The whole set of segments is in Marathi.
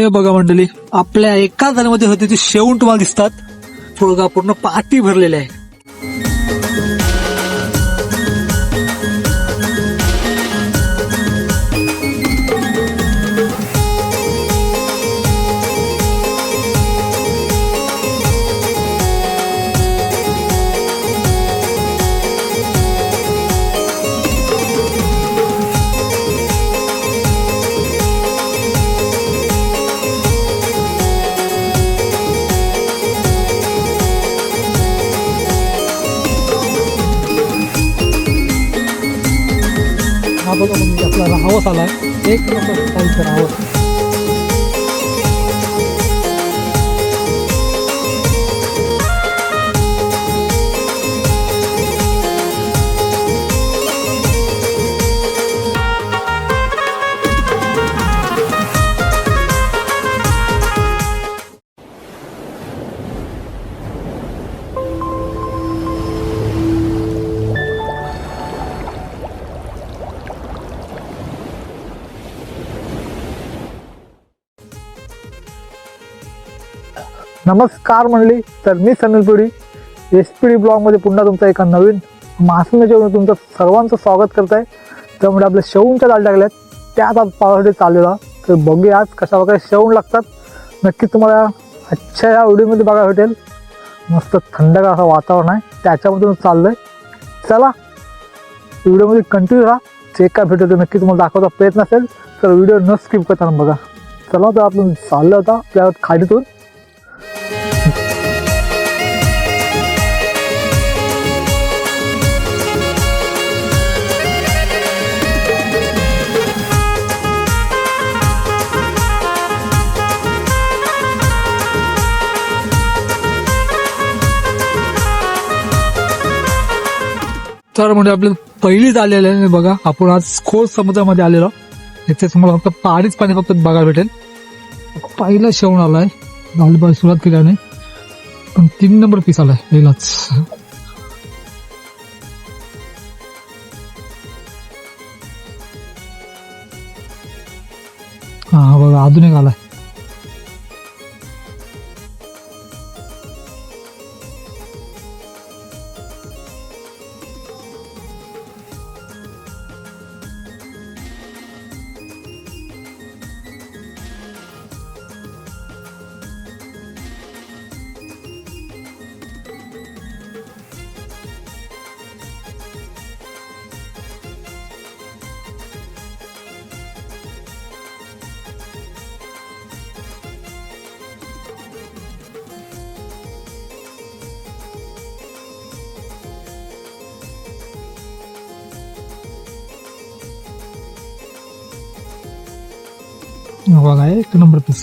हे बघा मंडळी आपल्या एका झाल्यामध्ये होते ते शेवून तुम्हाला दिसतात. बघा पूर्ण पाठी भरलेले आहे. बघा म्हणजे आपल्याला हवस आलाय. एक नंबर स्टाईलचा हवस. नमस्कार म्हणली तर मी सनील पिढी. एस पी डी ब्लॉगमध्ये पुन्हा तुमचं एका नवीन मासुमीच्या जेवण तुमचं सर्वांचं स्वागत करत आहे. त्यामुळे आपल्या शेवणच्या दाल टाकल्यात. त्याच आज पावसासाठी चाललेला. तर बघूया आज कशा प्रकारे शेवण लागतात. नक्की तुम्हाला आजच्या या व्हिडिओमध्ये बघायला भेटेल. मस्त थंडगार असं वातावरण आहे. त्याच्यामधून चाललं आहे चला व्हिडिओमध्ये कंटिन्यू राहा. जे काय भेटेल ते नक्की तुम्हाला दाखवता प्रयत्न असेल तर व्हिडिओ न स्किप करताना बघा. चला तर आपण चाललं होता त्या खाडीतून. तर म्हणजे आपली पहिलीच आलेलं आहे बघा आपण आज खोल समुद्रामध्ये आलेलो इथे तुम्हाला फक्त पाणीच पाणी फक्त बघायला भेटेल. पहिला शेवण आलाय. झाली सुरुवात केल्याने पण तीन नंबर पीस आलाय पहिलाच हा बघा अजून एक आलाय. बघा एक नंबर पीस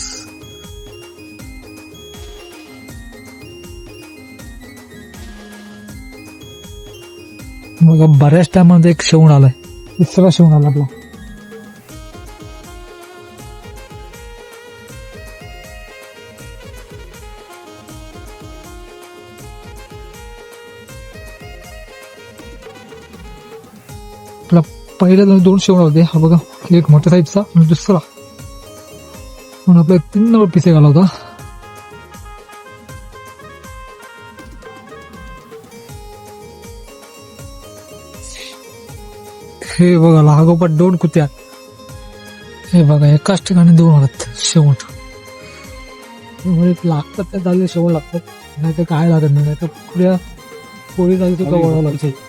बघा बऱ्याच टायमामध्ये एक शेवण आलाय दुसरा शेवण आला आपला आपला पहिल्या दोन दोन शेवण होते हा बघा एक मोठ्या साईजचा आणि दुसरा म्हणून आपला एक तीन नंबर पीस होता हे बघा लागोपाठ दोन कुत्या हे बघा एकाच ठिकाणी दोन होतात शेवट लागतात त्या झाले शेवट लागतात नाही तर काय लागत नाही तर पुढ्या पोळी तर वळावं लागते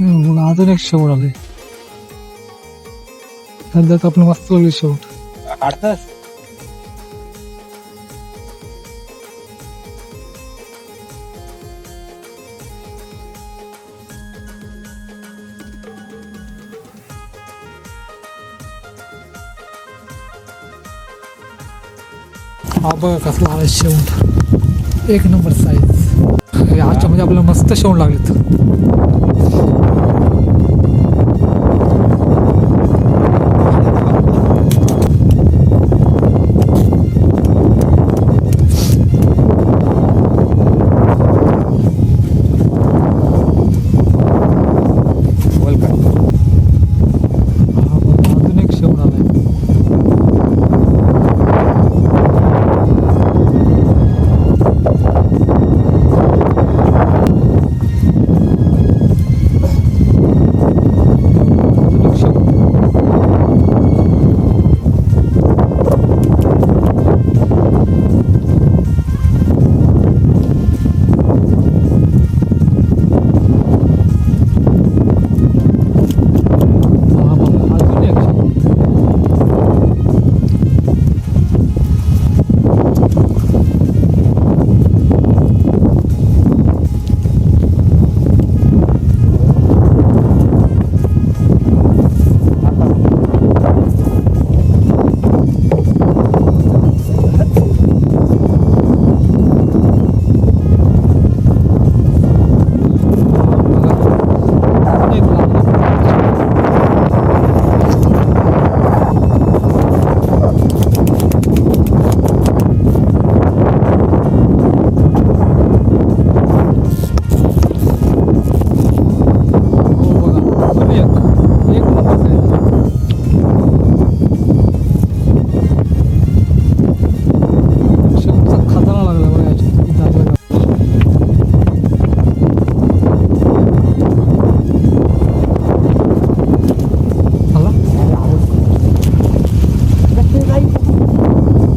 अजून एक शेवट आले सध्याच आपलं मस्त लागले शेवट काढतास हा बघा कसला आला शेवण एक नंबर साईज याच्यामध्ये आपल्याला मस्त शेवण लागलेत.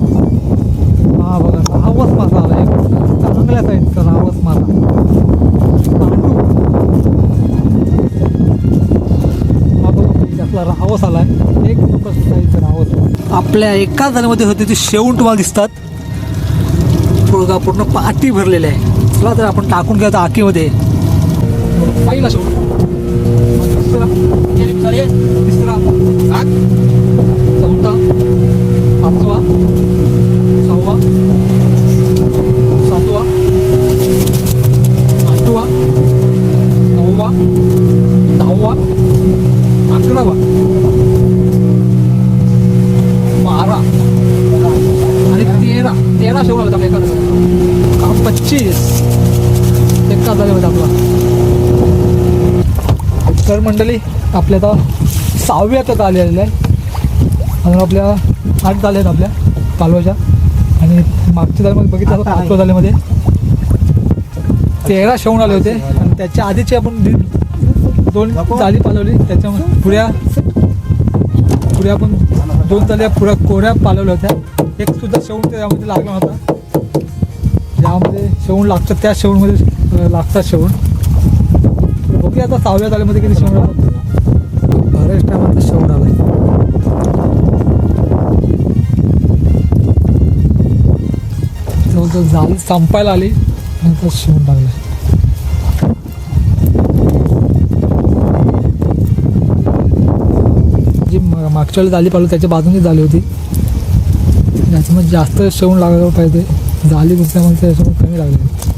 हा बघा आवाज मासा आला एक चांगल्या साईजचा रावस आवाज पांडू. आपला रावस आला एक नंबर साईजचा आपल्या एका जणामध्ये होते ते शेवण तुम्हाला दिसतात. बघा पूर्ण पाठी भरलेले आहे. चला तर आपण टाकून घ्या आकीमध्ये पहिला शेवट तिसरा तिसरा चौथा पाचवा सहावा सातवा आठवा नववा दहावा अकरावा बारा आणि तेरा तेरा शेवट आला एका का पच्चीस एका जागेमध्ये आपला तर मंडळी. आपल्या आता सहाव्यात आता आलेलं आहे. अजून आपल्या आठ झाले आहेत आपल्या कालवाच्या. आणि मागच्या जालीमध्ये बघितलं पाचव्या जालीमध्ये तेरा शेवण आले होते. आणि त्याच्या आधीची आपण दोन जाली पालवली. त्याच्यामध्ये पुऱ्या पुऱ्या आपण दोन जाल्या पुऱ्या कोऱ्या पालवल्या होत्या. एक सुद्धा शेवण त्यामध्ये लागला होता ज्यामध्ये शेवण लागतं त्या शेवणमध्ये लागतात शेवण बघूया आता सहाव्या जालीमध्ये किती शेवण आलं बऱ्याच टायमात शेवण आलाय जवळजवळ जाळी संपायला आली नंतर शिवून टाकलं जी मागच्या वेळी जाली पाहिली त्याच्या बाजूने झाली होती. याच्यामध्ये जास्त शेवून लागायला पाहिजे. जाली दुसऱ्यामध्ये त्याच्यामध्ये कमी लागली.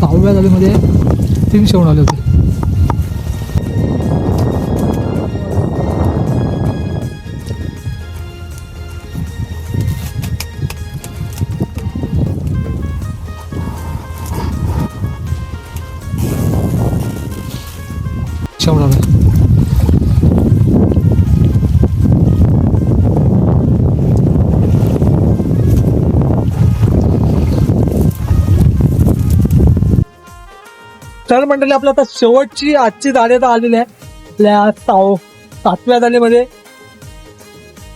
सहाव्या जालीमध्ये तीन शेवण आले होते. तर मंडळी आपल्या आता शेवटची आजची जाळी आता आलेली आहे. आपल्या साव सातव्या जाळीमध्ये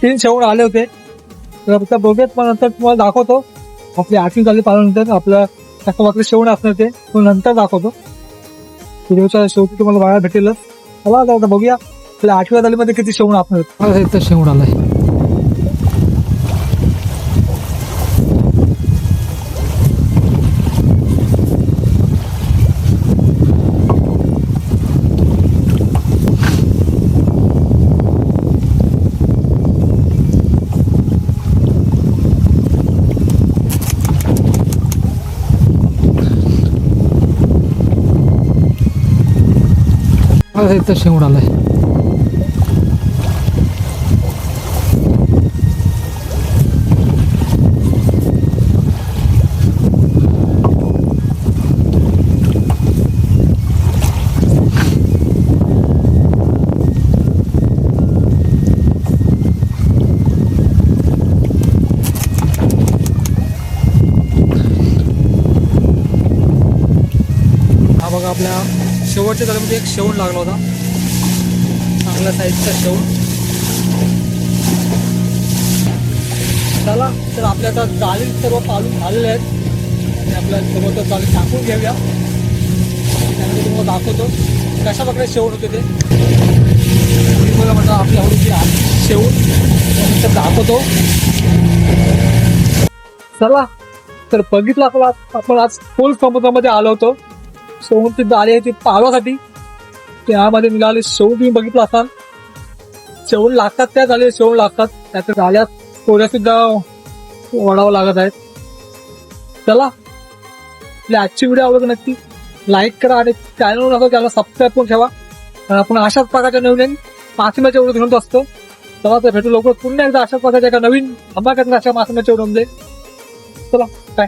तीन शेवण आले होते. तर आता बघूयात मग नंतर तुम्हाला दाखवतो. आपली आठवी झाली पाहिल्यानंतर आपलं त्याच्यामध्ये शेवण असणार ते. तो नंतर दाखवतो. व्हिडिओच्या शेवटी तुम्हाला बघायला भेटेलच. चला आता बघूया. आपल्या आठव्या झालीमध्ये किती शेवण असणार शेवण आलं आहे शेवण आलाय. इथं शेवण आलाय हा बघा आपल्या शेवटच्या जागेमध्ये एक शेवण लागला होता. चांगल्या साईजचा शेवण. चला तर आपल्या आता जाळी सर्व पालून झालेले आहेत. आणि आपल्या सर्व तर जाळी टाकून घेऊया. त्यानंतर तुम्हाला दाखवतो. कशा प्रकारे शेवण होते ते. मला म्हटलं आपल्या हळूची शेवण त्यानंतर दाखवतो. चला तर बघितलं आपण आज- आपण आज खोल समुद्रामध्ये आलो होतो. शेवणची आले आहे ती त्यामध्ये निघाले शेवण तुम्ही बघितलं असाल. शेवण लागतात त्या झाले शेवण लागतात त्याच्या जाळ्या कोऱ्या सुद्धा ओढावं लागत आहेत. चला आपली आजची व्हिडिओ आवडत नक्की लाईक करा आणि चॅनल असं त्याला सबस्क्राईब करून ठेवा. आपण अशाच प्रकारच्या नवीन मासिमाच्या व्हिडिओ घेऊन असतो चला तर भेटू लवकर पुन्हा एकदा अशाच प्रकारच्या एका नवीन धमाक्यात अशा मासिमाच्या व्हिडिओमध्ये म्हणजे. चला काय